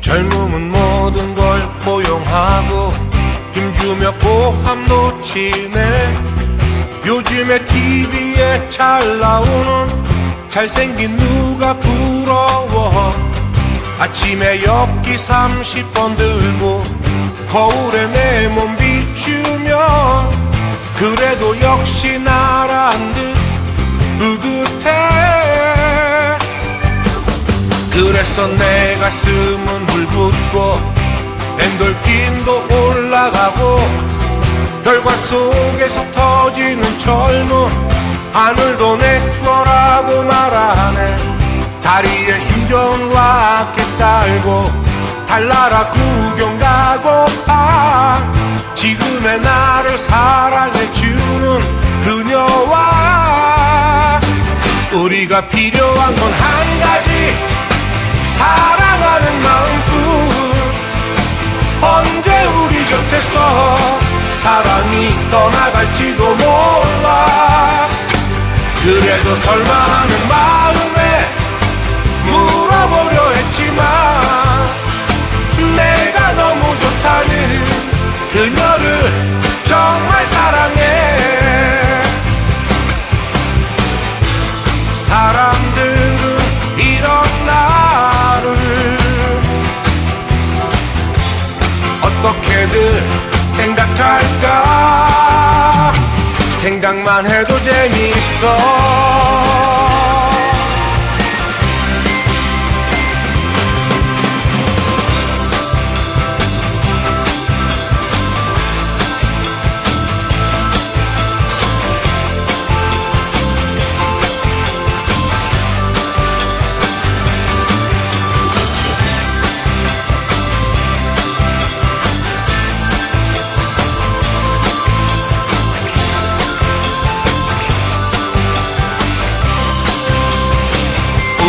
젊음은 모든 걸 포용하고 힘주며 고함 놓치네. 요즘에 TV에 잘 나오는 잘생긴 누가 부러워. 아침에 엽기 30번 들고 거울에 내 몸 비추면 그래도 역시 나란 듯 뿌듯해. 그래서 내 가슴은 불붙고 엔돌핀도 올라가고 결과 속에서 터지는 젊음 하늘도 내 거라고 말하네. 다리에 힘 좋은 라켓 달고 달나라 구경 가고파 지금의 나를 사랑해주는 그녀와 우리가 필요한 건 한 가지 사랑하는 마음뿐. 언제 우리 곁에서 사랑이 떠나갈지도 몰라. 그래도 설마 하는 마음 그녀를 정말 사랑해. 사람들은 이런 나를 어떻게들 생각할까? 생각만 해도 재밌어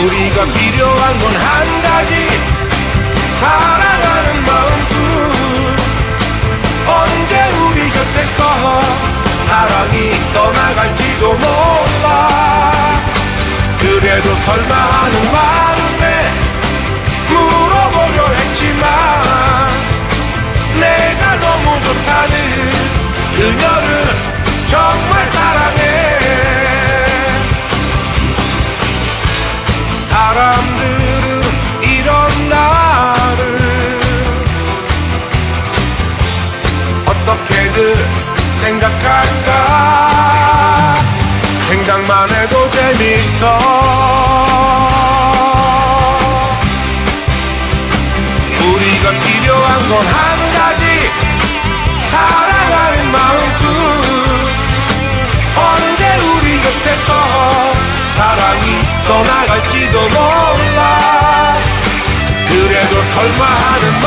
우리가 필요한 건 한 가지. 사랑하는 마음뿐. 언제 우리 곁에서 사랑이 떠나갈지도 몰라. 그래도 설마 하는 마음에 물어보려 했지만 내가 너무 좋다는 그녀를 정말 생각할까 생각만 해도 재밌어. 우리가 필요한 건 한 가지. 사랑하는 마음뿐. 언제 우리 곁에서 사랑이 떠나갈지도 몰라. 그래도 설마 하는